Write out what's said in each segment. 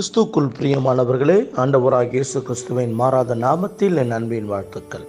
கிறிஸ்துக்குள் பிரியமானவர்களே ஆண்டவராக இயேசு கிறிஸ்துவின் மாறாத நாமத்தில் என் அன்பின் வாழ்த்துக்கள்.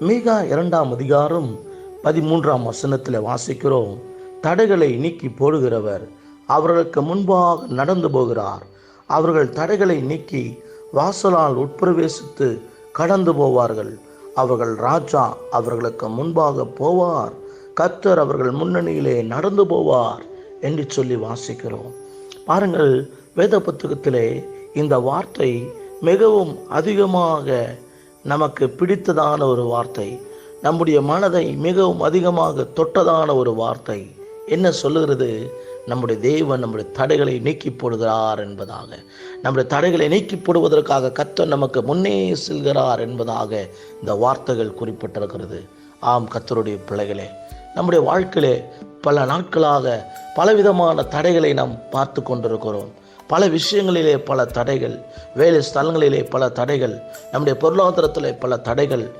மீகா இரண்டாம் அதிகாரம் பதிமூன்றாம் வசனத்தில் வாசிக்கிறோம். தடைகளை நீக்கி போடுகிறவர் அவர்களுக்கு முன்பாக நடந்து போகிறார். அவர்கள் தடைகளை நீக்கி வாசலால் உட்பிரவேசித்து கடந்து போவார்கள். அவர்கள் ராஜா அவர்களுக்கு முன்பாக போவார். கத்தர் அவர்கள் முன்னணியிலே நடந்து போவார் என்று சொல்லி வாசிக்கிறோம். பாருங்கள் வேத புத்தகத்திலே இந்த வார்த்தை மிகவும் அதிகமாக நமக்கு பிடித்ததான ஒரு வார்த்தை. நம்முடைய மனதை மிகவும் அதிகமாக தொட்டதான ஒரு வார்த்தை. என்ன சொல்லுகிறது? நம்முடைய தேவன் நம்முடைய தடைகளை நீக்கி போடுகிறார் என்பதாக. நம்முடைய தடைகளை நீக்கி போடுவதற்காக கத்தர் நமக்கு முன்னே செல்கிறார் என்பதாக இந்த வார்த்தைகள் குறிப்பிட்டிருக்கிறது. ஆம் கத்தருடைய பிள்ளைகளே நம்முடைய வாழ்க்கையிலே பல நாட்களாக பலவிதமான தடைகளை நாம் பார்த்து கொண்டிருக்கிறோம். பல விஷயங்களிலே பல தடைகள் வேலை ஸ்தலங்களிலே பல தடைகள் நம்முடைய பொருளாதாரத்தில் பல தடைகள்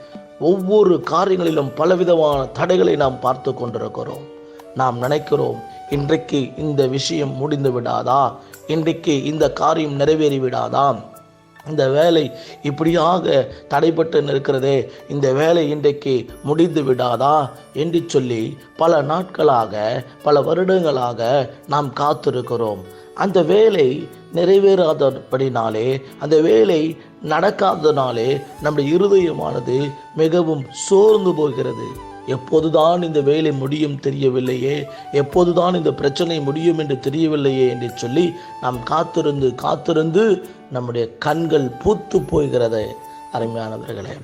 ஒவ்வொரு காரியங்களிலும் பலவிதமான தடைகளை நாம் பார்த்து கொண்டிருக்கிறோம். நாம் நினைக்கிறோம் இன்றைக்கு இந்த விஷயம் முடிந்து விடாதா? இன்றைக்கு இந்த காரியம் நிறைவேறி விடாதா? இந்த வேலை இப்படியாக தடைப்பட்டு நிற்கிறதே இந்த வேலை இன்றைக்கு முடிந்து விடாதா? என்று சொல்லி பல நாட்களாக பல வருடங்களாக நாம் காத்திருக்கிறோம். அந்த வேலை நிறைவேறாதபடினாலே அந்த வேலை நடக்காதனாலே நம்முடைய இருதயமானது மிகவும் சோர்ந்து போகிறது. எப்போதுதான் இந்த வேலை முடியும் தெரியவில்லையே எப்போதுதான் இந்த பிரச்சனை முடியும் என்று தெரியவில்லையே என்று சொல்லி நாம் காத்திருந்து காத்திருந்து நம்முடைய கண்கள் பூத்து போகிறது. அருமையானவர்களே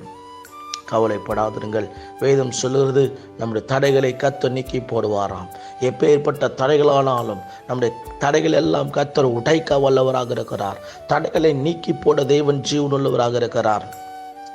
கவலைப்படாதிருங்கள். வேதம் சொல்லுகிறது நம்முடைய தடைகளை கத்தர் நீக்கி போடுவாராம். எப்பேற்பட்ட தடைகளானாலும் நம்முடைய தடைகள் எல்லாம் கத்தர் உடைக்க வல்லவராக இருக்கிறார். தடைகளை நீக்கி போட தேவன் ஜீவனுள்ளவராக இருக்கிறார்.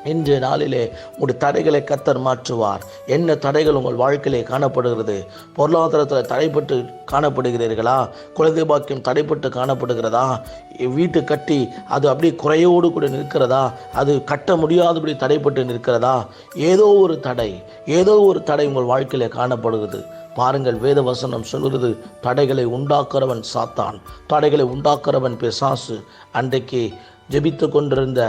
இன்றைய நாளிலே உங்களுடைய தடைகளை கத்தர் மாற்றுவார். என்ன தடைகள் உங்கள் வாழ்க்கையிலே காணப்படுகிறது? பொருளாதாரத்தில் தடைப்பட்டு காணப்படுகிறீர்களா? குழந்தை பாக்கியம் தடைப்பட்டு காணப்படுகிறதா? வீட்டு கட்டி அது அப்படியே குறையோடு கூட நிற்கிறதா? அது கட்ட முடியாதபடி தடைப்பட்டு நிற்கிறதா? ஏதோ ஒரு தடை ஏதோ ஒரு தடை உங்கள் வாழ்க்கையிலே காணப்படுகிறது. பாருங்கள் வேத வசனம் சொல்கிறது தடைகளை உண்டாக்குறவன் சாத்தான் தடைகளை உண்டாக்குறவன் பிசாசு. அன்றைக்கு ஜெபித்து கொண்டிருந்த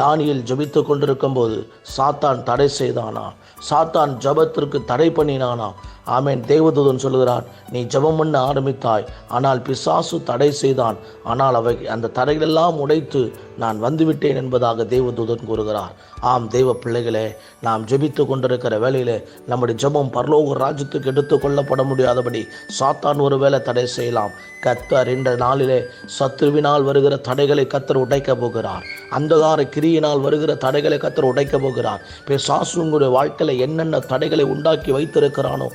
தானியில் ஜெபித்து கொண்டிருக்கும் போது சாத்தான் தடை செய்தானா? சாத்தான் ஜபத்திற்கு தடை பண்ணினானா? ஆமேன். தேவதூதன் சொல்கிறான் நீ ஜபம் பண்ண ஆரம்பித்தாய் ஆனால் பிசாசு தடை செய்தான். ஆனால் அவை அந்த தடைகளெல்லாம் உடைத்து நான் வந்துவிட்டேன் என்பதாக தேவதூதன் கூறுகிறார். ஆம் தெய்வ பிள்ளைகளே நாம் ஜெபித்து கொண்டிருக்கிற வேலையில் நம்முடைய ஜபம் பரலோக ராஜ்யத்துக்கு எடுத்து கொள்ளப்பட முடியாதபடி சாத்தான் ஒருவேளை தடை செய்யலாம். கத்தார் என்ற நாளிலே சத்ருவினால் வருகிற தடை தடைகளை கத்தர் உடைக்க போகிறார். அந்தகார கிரியினால் வருகிற தடைகளை கத்தர் உடைக்க போகிறார். பிசாசு உங்களுடைய வாழ்க்கையில் என்னென்ன தடைகளை உண்டாக்கி வைத்திருக்கிறானோ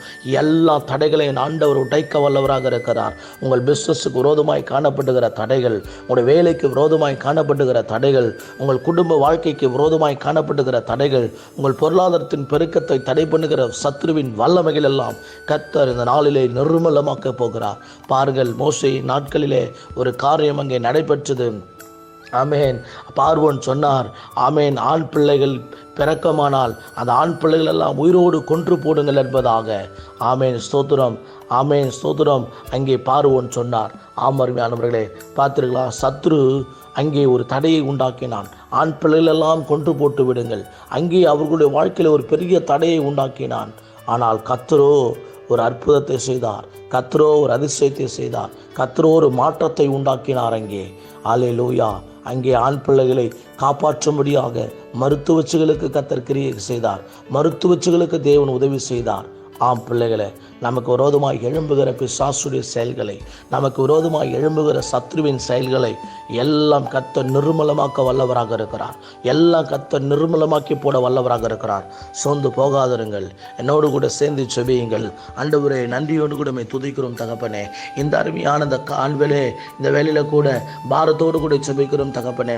எல்லா தடைகளையும் ஆண்டவர் உடைக்க வல்லவராக இருக்கிறார். உங்கள் பிஸ்னஸுக்கு விரோதமாய் காணப்படுகிற தடைகள் உங்களுடைய வேலைக்கு விரோதமாய் காணப்படுகிற தடைகள் உங்கள் குடும்ப வாழ்க்கைக்கு விரோதமாய் காணப்படுகிற தடைகள் உங்கள் பொருளாதாரத்தின் பெருக்கத்தை தடை பண்ணுகிற சத்ருவின் வல்லமைகள் எல்லாம் கத்தர் இந்த நாளிலே நிர்மலமாக்க போகிறார். பாருங்கள் மோசை நாட்களிலே ஒரு காரியம் அங்கே நடைபெற்றது. ஆமேன். பார்வோன் சொன்னார் ஆமேன் ஆண் பிள்ளைகள் பிறக்கமானால் அந்த ஆண் பிள்ளைகள் எல்லாம் உயிரோடு கொன்று போடுங்கள் என்பதாக. ஆமேன் ஸ்தோத்திரம். ஆமேன் ஸ்தோத்திரம். அங்கே பார்வோன் சொன்னார் ஆமருமையானவர்களே பார்த்தீர்களா சத்ரு அங்கே ஒரு தடையை உண்டாக்கினான். ஆண் பிள்ளைகளெல்லாம் கொன்று போட்டு விடுங்கள். அங்கே அவர்களுடைய வாழ்க்கையில் ஒரு பெரிய தடையை உண்டாக்கினான். ஆனால் கத்தரோ ஒரு அற்புதத்தை செய்தார். கத்ரோ ஒரு அதிசயத்தை செய்தார். கத்ரோ ஒரு மாற்றத்தை உண்டாக்கினார் அங்கே. ஆலே லூயா அங்கே ஆண் பிள்ளைகளை காப்பாற்றும்படியாக மருத்துவச்சுகளுக்கு கத்தர் கிரியை செய்தார். மருத்துவச்சுகளுக்கு தேவன் உதவி செய்தார். ஆம் பிள்ளைகளை நமக்கு விரோதமாக எழும்புகிற பிசாசுடைய செயல்களை நமக்கு விரோதமாக எழும்புகிற சத்ருவின் செயல்களை எல்லாம் கத்த நிர்மலமாக்க வல்லவராக இருக்கிறார். எல்லாம் கத்த நிர்மலமாக்கி போட வல்லவராக இருக்கிறார். சோர்ந்து போகாதிருங்கள். என்னோடு கூட சேர்ந்து செபியுங்கள். அண்டவரே நன்றியோடு கூட மே துதிக்கிறோம் தகப்பனே. இந்த அருமையான இந்த காண்வெளே இந்த வேலையில் கூட பாரத்தோடு கூட செபிக்கிறோம் தகப்பனே.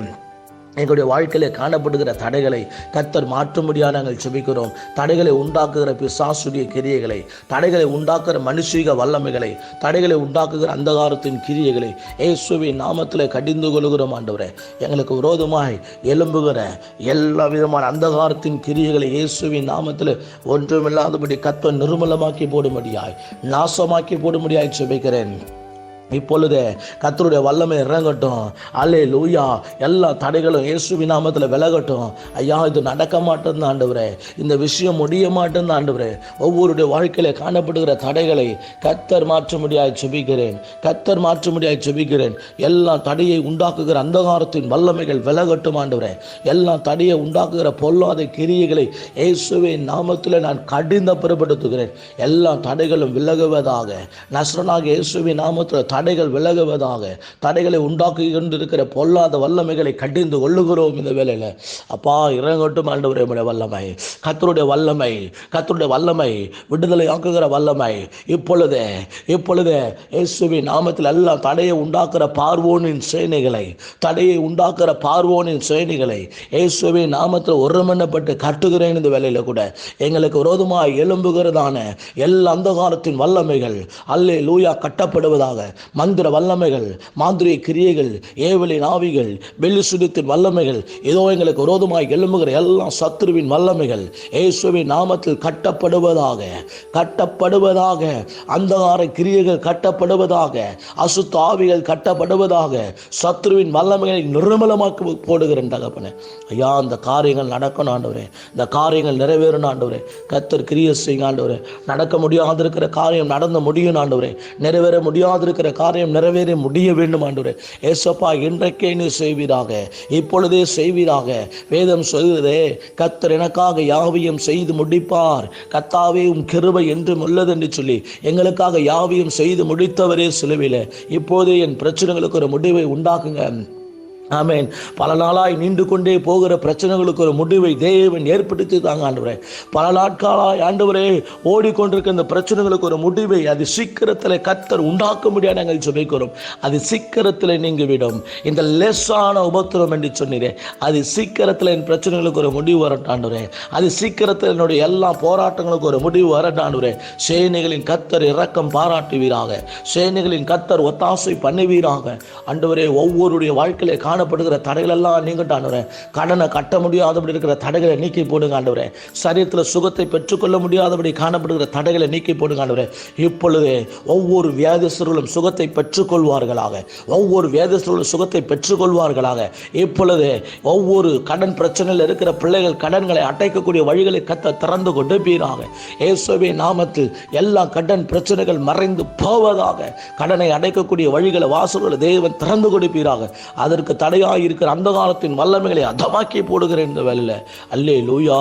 எங்களுடைய வாழ்க்கையில் காணப்படுகிற தடைகளை கத்தர் மாற்றும்படியாக நாங்கள் செபிக்கிறோம் தடைகளை உண்டாக்குகிற பிசாசுடைய கிரியைகளை தடைகளை உண்டாக்குகிற மனுஷீக வல்லமைகளை தடைகளை உண்டாக்குகிற அந்தகாரத்தின் கிரியைகளை இயேசுவின் நாமத்தில் கடிந்து கொள்கிறோம் ஆண்டவரே. எங்களுக்கு விரோதமாய் எலும்புகிற எல்லா விதமான அந்தகாரத்தின் கிரியைகளை இயேசுவின் நாமத்தில் ஒன்றுமில்லாதபடி கத்தர் நிர்மலமாக்கி போடும்படியாய் நாசமாக்கி போடும்படியாய் செபிக்கிறேன் இப்பொழுது கத்தருடைய வல்லமை இறங்கட்டும். அல்லே லூயா எல்லா தடைகளும் இயேசு நாமத்தில் விலகட்டும். ஐயா இது நடக்க மாட்டேன்னு ஆண்டவரே. இந்த விஷயம் முடிய மாட்டேன்னு ஆண்டவரே. ஒவ்வொருடைய வாழ்க்கையில் காணப்படுகிற தடைகளை கத்தர் மாற்ற முடியாது செபிக்கிறேன் கத்தர் மாற்ற முடியாது செபிக்கிறேன் எல்லா தடையை உண்டாக்குகிற அந்தகாரத்தின் வல்லமைகள் விலகட்டும் ஆண்டவரே. எல்லா தடையை உண்டாக்குகிற பொல்லாத கிரியைகளை இயேசுவின் நாமத்தில் நான் கடிந்த பிறப்படுத்துகிறேன் எல்லா தடைகளும் விலகுவதாக. நஸ்ரனாக இயேசுவின் நாமத்தில் தடைகள் விலகுவதாக தடைகளை உண்டாக்கி கொண்டிருக்கிற பொல்லாத வல்லமைகளை கடிந்து கொள்ளுகிறோம் இந்த வேலையில் அப்பா இறங்கட்டும் ஆண்டவரே வல்லமை. கத்தருடைய வல்லமை கத்தருடைய வல்லமை விடுதலை ஆக்குகிற வல்லமை. இப்பொழுது இப்பொழுது இயேசுவின் நாமத்தில் எல்லாம் தடையை உண்டாக்குற பார்வோனின் சேனைகளை தடையை உண்டாக்குற பார்வோனின் சேனைகளை இயேசுவின் நாமத்தில் ஒருமண்ணப்பட்டு கட்டுகிறேன் இந்த வேலையில் கூட. எங்களுக்கு விரோதமாக எழும்புகிறதான எல்லா அந்தகாரத்தின் வல்லமைகள் அல்லே லூயா கட்டப்படுவதாக மந்திர வல்லமைகள் மாந்திரிய கிரியைகள் ஏவலின் ஆவிகள் வெள்ளி சுடித்தின் வல்லமைகள் ஏதோ எங்களுக்கு விரோதமாய் எழும்புகிற எல்லாம் சத்ருவின் வல்லமைகள் இயேசுவின் நாமத்தில் கட்டப்படுவதாக கட்டப்படுவதாக அந்தகார கிரியைகள் கட்டப்படுவதாக அசுத்த ஆவிகள் கட்டப்படுவதாக சத்ருவின் வல்லமைகளை நிர்மலமாக்கி போடுகிறேன் தகப்பனே. ஐயா அந்த காரியங்கள் நடக்கணும் ஆண்டவரே. இந்த காரியங்கள் நிறைவேறணும் ஆண்டவரே. கத்தர் கிரிய செய்யுங்க ஆண்டவரே. நடக்க முடியாதிருக்கிற காரியம் நடந்து முடியும் ஆண்டவரே. நிறைவேற முடியாதிருக்கிற காரியம் நிறைவேறி முடிய வேண்டும் ஆண்டு ஏசப்பா இன்றைக்கே நீ செய்வீராக. இப்பொழுதே செய்வீராக. வேதம் சொல்கிறதே கத்தர் எனக்காக யாவையும் செய்து முடிப்பார். கத்தாவே உம் கிருபை என்றும் உள்ளது என்று சொல்லி எங்களுக்காக யாவையும் செய்து முடித்தவரே சிலுவையில். இப்போதே என் பிரச்சனைகளுக்கு ஒரு முடிவை உண்டாக்குங்க. ஆமேன். பல நாளாய் நீண்டு கொண்டே போகிற பிரச்சனைகளுக்கு ஒரு முடிவை தேவன் ஏற்படுத்தி தாங்க ஆண்டவரே. பல நாட்களாய் ஆண்டவரே ஓடிக்கொண்டிருக்க இந்த பிரச்சனைகளுக்கு ஒரு முடிவை அது சீக்கிரத்தில் கத்தர் உண்டாக்க முடியாது நாங்கள் சுமைக்கிறோம் அது சீக்கிரத்தில் நீங்கிவிடும். இந்த லெஸ்ஸான உபத்திரம் என்று சொன்னீரே அது சீக்கிரத்தில் என் பிரச்சனைகளுக்கு ஒரு முடிவு வரட்டாண்டுரே அது சீக்கிரத்தில் என்னுடைய எல்லா போராட்டங்களுக்கு ஒரு முடிவு வரட்டாண்டுரே சேனைகளின் கத்தர் இரக்கம் பாராட்டுவீராக. சேனைகளின் கத்தர் ஒத்தாசை பண்ணுவீராக. ஆண்டவரே ஒவ்வொருடைய வாழ்க்கையில காணப்படுகிற தடைகளெல்லாம் நீங்கட்டும் ஆண்டவரே. கடனை கட்ட முடியாதபடி இருக்கிற தடைகளை நீக்கி போடுங்க ஆண்டவரே. சரீரத்தில் சுகத்தை பெற்றுக்கொள்ள முடியாதபடி காணப்படுகிற தடைகளை நீக்கி போடுங்க ஆண்டவரே. இப்பொழுது ஒவ்வொரு வியாதிஸ்தர்களும் சுகத்தை பெற்றுக்கொள்வார்களாக. ஒவ்வொரு வியாதிஸ்தர்களும் சுகத்தை பெற்றுக்கொள்வார்களாக. இப்பொழுது ஒவ்வொரு கடன் பிரச்சனையில் இருக்கிற பிள்ளைகள் கடன்களை அடைக்கக்கூடிய வழிகளை கத்த திறந்து கொண்டு பீராக இயேசுவே நாமத்தில் எல்லா கடன் பிரச்சனைகள் மறைந்து போவதாக கடனை அடைக்கக்கூடிய வழிகளை வாசல்களை தேவன் திறந்து கொடுப்பீராக. அதற்கு தடையாக இருக்கிற அந்த காலத்தின் வல்லமைகளை அதமாக்கி போடுகிறேன் இந்த வேலையில் அல்லே லூயா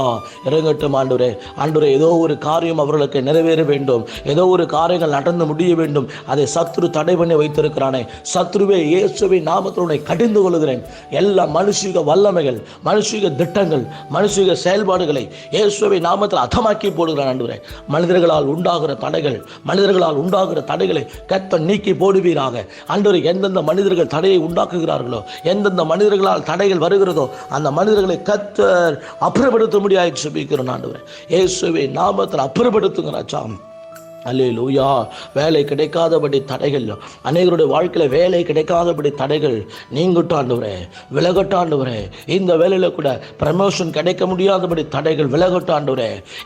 இறங்கட்டும் ஆண்டுரே ஆண்டுரே ஏதோ ஒரு காரியம் அவர்களுக்கு நிறைவேற வேண்டும். ஏதோ ஒரு காரியங்கள் நடந்து முடிய வேண்டும். அதை சத்ரு தடை பண்ணி வைத்திருக்கிறானே. சத்ருவே இயேசுவை நாமத்தில் கடிந்து கொள்கிறேன். எல்லா மனுஷிக வல்லமைகள் மனுஷிக திட்டங்கள் மனுஷிக செயல்பாடுகளை இயேசுவை நாமத்தில் அதமாக்கி போடுகிறான் ஆண்டுரே மனிதர்களால் உண்டாகிற தடைகள் மனிதர்களால் உண்டாகிற தடைகளை கத்த நீக்கி போடுவீராக. அன்று எந்தெந்த மனிதர்கள் தடையை உண்டாக்குகிறார்களோ எந்தெந்த மனிதர்களால் தடைகள் வருகிறதோ அந்த மனிதர்களை கத்தர் அப்புறப்படுத்த முடியாது சுபிக்கிறோம் ஆண்டவரே. இயேசுவை நாமத்தில் அப்புறப்படுத்துங்க அல்லே லூயா வேலை கிடைக்காதபடி தடைகள். அநேகருடைய வாழ்க்கையில் வேலை கிடைக்காதபடி தடைகள். நீங்கட்டும் ஆண்டவரே இந்த வேலையில் கூட ப்ரமோஷன் கிடைக்க முடியாதபடி தடைகள் விலகட்டும்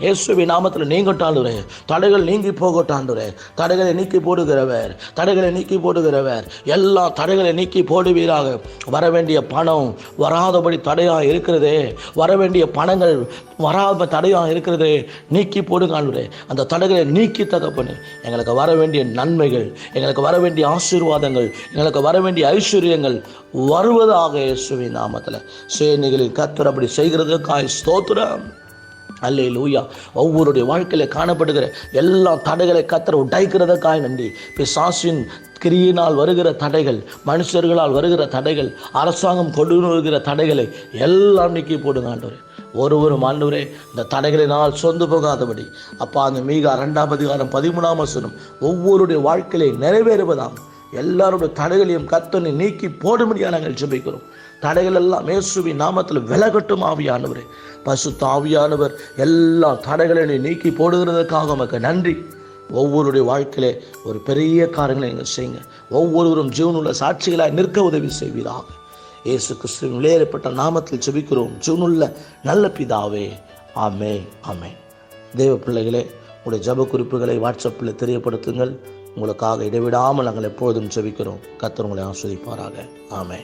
இயேசுவி நாமத்தில் நீங்கட்டும் தடைகள் நீங்கி போகட்டும் தடைகளை நீக்கி போடுகிறவர் தடைகளை நீக்கி போடுகிறவர். எல்லா தடைகளை நீக்கி போடுவீராக. வர வேண்டிய பணம் வராதபடி தடையாக இருக்கிறதே. வர வேண்டிய பணங்கள் வராத தடையாக இருக்கிறது. நீக்கி போடுங்க அந்த தடைகளை நீக்கி தகப்பனே எங்களுக்கு வர வேண்டிய நன்மைகள் எங்களுக்கு வர வேண்டிய ஆசீர்வாதங்கள் எங்களுக்கு வர வேண்டிய ஐஸ்வர்யங்கள் வருவதாக இயேசுவின் நாமத்தில். சேனைகளில் கத்தர் அப்படி செய்கிறதுக்காய் ஸ்தோத்திரம். அல்லே லூயா ஒவ்வொருடைய வாழ்க்கையில் காணப்படுகிற எல்லா தடைகளை கத்தர் உடைக்கிறதுக்காய் நன்றி. பிசாசின் கிரியினால் வருகிற தடைகள் மனுஷர்களால் வருகிற தடைகள் அரசாங்கம் கொண்டு வருகிற தடைகளை எல்லாம் நீக்கி போடுங்க ஆண்டவரே. ஒருவரும் ஆண்டவரே இந்த தடைகளினால் சொந்து போகாதபடி. அப்பா அந்த மீகா ரெண்டாம் அதிகாரம் பதிமூணாம் வசனம் ஒவ்வொருடைய வாழ்க்கையிலே நிறைவேறுவதாம். எல்லாருடைய தடைகளையும் கத்தனை நீக்கி போடும்படியாக நாங்கள் ஜெபிக்கிறோம். தடைகள் எல்லாம் இயேசுவி நாமத்தில் விலகட்டும் ஆவியானவர். பசு தாவியானவர் எல்லா தடைகளையும் நீக்கி போடுகிறதுக்காக உமக்கு நன்றி. ஒவ்வொருடைய வாழ்க்கையிலே ஒரு பெரிய காரியங்களை நீங்கள் செய்யுங்க. ஒவ்வொருவரும் ஜீவனுள்ள சாட்சிகளாக நிற்க உதவி செய்வீராக. இயேசு கிறிஸ்துவின் விளையாடப்பட்ட நாமத்தில் செபிக்கிறோம் ஜீவனுள்ள நல்ல பிதாவே. ஆமே ஆமே தேவ பிள்ளைகளே உங்களுடைய ஜப குறிப்புகளை வாட்ஸ்அப்பில் தெரியப்படுத்துங்கள். உங்களுக்காக இடைவிடாமல் நாங்கள் எப்பொழுதும் செபிக்கிறோம் கத்தர் உங்களை ஆஸ்வதிப்பாராக ஆமே